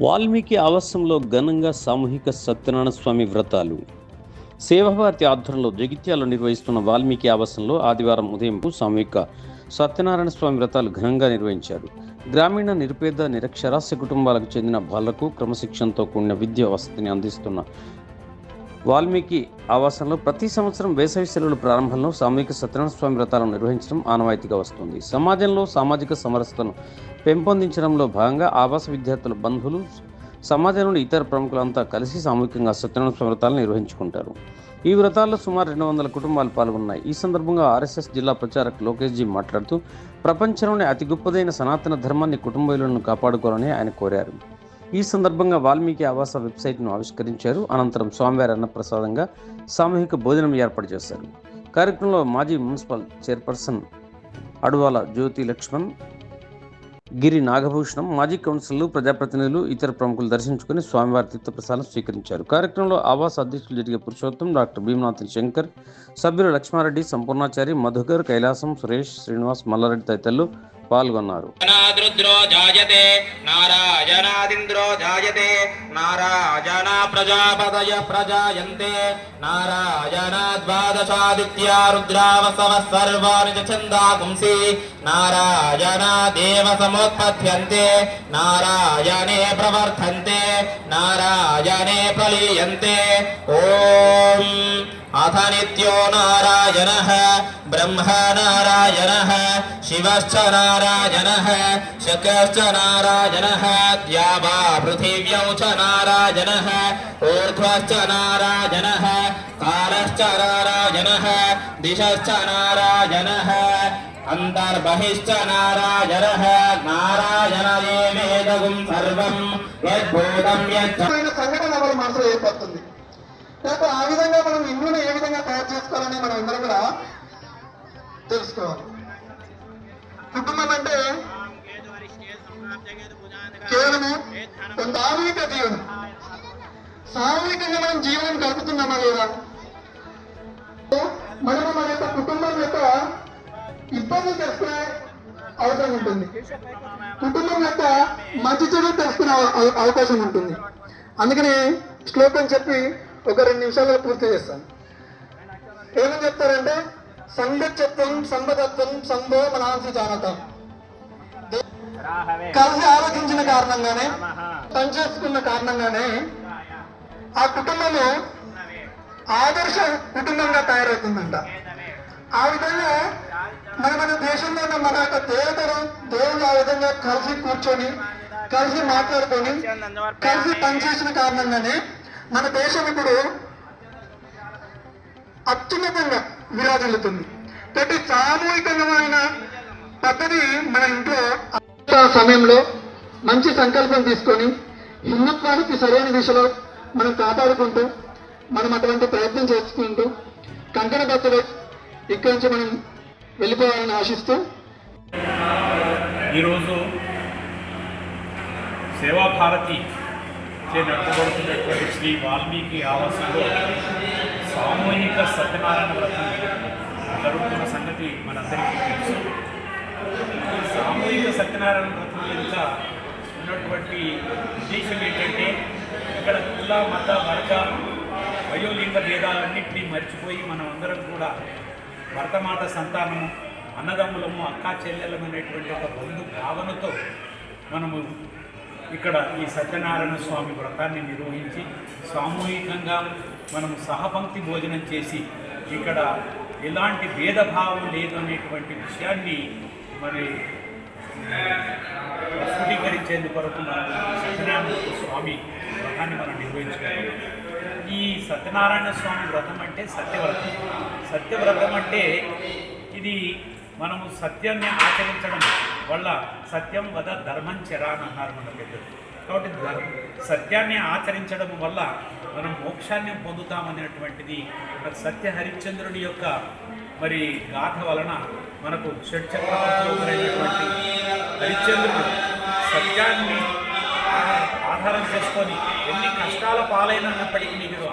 వాల్మీకి ఆవాసంలో ఘనంగా సామూహిక సత్యనారాయణ స్వామి వ్రతాలు. సేవాభారతి ఆధ్వర్యంలో జగిత్యాలు నిర్వహిస్తున్న వాల్మీకి ఆవాసంలో ఆదివారం ఉదయం సామూహిక సత్యనారాయణ స్వామి వ్రతాలు ఘనంగా నిర్వహించారు. గ్రామీణ నిరుపేద నిరక్షరాస్య కుటుంబాలకు చెందిన బాలకు క్రమశిక్షణతో కూడిన విద్య వసతిని అందిస్తున్న వాల్మీకి ఆవాసంలో ప్రతి సంవత్సరం వేసవి సెలవుల ప్రారంభంలో సామూహిక సత్యనారాయణ స్వామి వ్రతాలను నిర్వహించడం ఆనవాయితీగా వస్తుంది. సమాజంలో సామాజిక సమరసతను పెంపొందించడంలో భాగంగా ఆవాస విద్యార్థుల బంధువులు సమాజంలోని ఇతర ప్రముఖులంతా కలిసి సామూహికంగా సత్యనారాయణ స్వామి వ్రతాలను నిర్వహించుకుంటారు. ఈ వ్రతాల్లో సుమారు రెండు వందల కుటుంబాలు పాల్గొన్నాయి. ఈ సందర్భంగా ఆర్ఎస్ఎస్ జిల్లా ప్రచారక్ లోకేష్ జీ మాట్లాడుతూ ప్రపంచంలోనే అతి గొప్పదైన సనాతన ధర్మాన్ని కుటుంబీయులను కాపాడుకోవాలని ఆయన కోరారు. ఈ సందర్భంగా వాల్మీకి ఆవాస వెబ్సైట్ను ఆవిష్కరించారు. అనంతరం స్వామివారి అన్నప్రసాదంగా సామూహిక భోజనం ఏర్పాటు చేశారు. కార్యక్రమంలో మాజీ మున్సిపల్ చైర్పర్సన్ అడవాల జ్యోతి లక్ష్మణ్ గిరి నాగభూషణం మాజీ కౌన్సిలర్లు ప్రజాప్రతినిధులు ఇతర ప్రముఖులు దర్శించుకుని స్వామివారి తీర్థప్రసాదం స్వీకరించారు. కార్యక్రమంలో ఆవాస అధ్యక్షులు జరిగే పురుషోత్తం డాక్టర్ భీమనాథన్ శంకర్ సభ్యులు లక్ష్మారెడ్డి సంపూర్ణాచారి మధుకర్ కైలాసం సురేష్ శ్రీనివాస్ మల్లారెడ్డి తదితరులు పాల్గొన్నారు. నాదృద్రో జాయతే నారాయణాదింద్రో దేవ సముత్పద్యంతే నారాయణే నారాయణే ఓం అథ నిత్యో నారాయణ బ్రహ్మ నారాయణः శివశ్చ నారాయణ శకశ్చ నారాయణ ద్యావా పృథివ్యౌ చ నారాయణ ఊర్ధ్వశ్చ నారాయణ కాలశ్చ నారాయణ దిశశ్చ నారాయణ అంతర్బహిశ్చ నారాయణ నారాయణ ఏవేదగుం సర్వం యద్భూతం యచ్చ సంఘటన మనసులో ఏర్పడుతుంది? ఆ విధంగా మనం ఇండ్లను ఏ విధంగా తయారు చేసుకోవాలి? తెలుసుకోవాలి. కుటుంబం అంటే కేవలం కొంత ఆధునిక జీవనం. సామూహికంగా మనం జీవనం గడుపుతున్నామా లేదా? మనము మన యొక్క కుటుంబం యొక్క ఇబ్బందులు తెలుసుకునే అవసరం ఉంటుంది. కుటుంబం యొక్క మంచి చెడు తెలుసుకునే అవకాశం ఉంటుంది. అందుకని శ్లోకం చెప్పి ఒక రెండు నిమిషాలు పూర్తి చేస్తాను. ఏమని చెప్తారంటే సంగత్వం సంబదత్వం సంభో మనాంసి జానతం కలిసి ఆలోచించిన కారణంగానే పనిచేసుకున్న కారణంగానే ఆ కుటుంబము ఆదర్శ కుటుంబంగా తయారవుతుందంట. ఆ విధంగా మన మన దేశంలో ఉన్న మన యొక్క దేవతలు దేవుళ్ళు ఆ విధంగా కలిసి కూర్చొని కలిసి మాట్లాడుకొని కలిసి పనిచేసిన కారణంగానే మన దేశం ఇప్పుడు అత్యున్నతంగా విరాజిల్లుతుంది. ప్రతి సామూహికమైన పద్ధతి మన ఇంట్లో సమయంలో మంచి సంకల్పం తీసుకొని హిందుత్వానికి సరైన దిశలో మనం కాపాడుకుంటూ మనం అటువంటి ప్రయత్నం చేసుకుంటూ కంకణ భక్తులు ఇక్కడి నుంచి మనం వెళ్ళిపోవాలని ఆశిస్తూ ఈరోజు సేవాభారతి చే నడపబడుతున్నటువంటి శ్రీ వాల్మీకి ఆవాసంలో సామూహిక సత్యనారాయణ వ్రతం జరుగుతున్న సంగతి మనందరికీ తెలుసు. ఈ సామూహిక సత్యనారాయణ వ్రతం వెనుక ఉన్నటువంటి ఉద్దేశం ఏంటంటే ఇక్కడ కుల మత వర్గ వయోలింగ భేదాలన్నింటినీ మర్చిపోయి మనం అందరం కూడా భర్తమాత సంతానము అన్నదమ్ములము అక్కా చెల్లెలము అనేటువంటి ఒక బంధు భావనతో మనము ఇక్కడ ఈ సత్యనారాయణ స్వామి వ్రతాన్ని నిర్వహించి సామూహికంగా మనము సహపంక్తి భోజనం చేసి ఇక్కడ ఎలాంటి భేదభావం లేదు అనేటువంటి విషయాన్ని మరి స్ఫుటీకరించేందు కొరకు మనం సత్యనారాయణ స్వామి వ్రతాన్ని మనం నిర్వహించుకోవాలి ఈ సత్యనారాయణ స్వామి వ్రతం అంటే సత్యవ్రతం. సత్యవ్రతం అంటే ఇది మనము సత్యాన్ని ఆచరించడం వల్ల సత్యం వద ధర్మం చెరా అని అన్నారు మన పెద్దలు. కాబట్టి సత్యాన్ని ఆచరించడం వల్ల మనం మోక్షాన్ని పొందుతామనేటువంటిది మరి సత్య హరిశ్చంద్రుడి యొక్క మరి గాథ వలన మనకు షట్చక్రవర్తులైనటువంటి హరిశ్చంద్రుడు సత్యాన్ని ఆధారం చేసుకొని ఎన్ని కష్టాల పాలైనప్పటికీ మీరు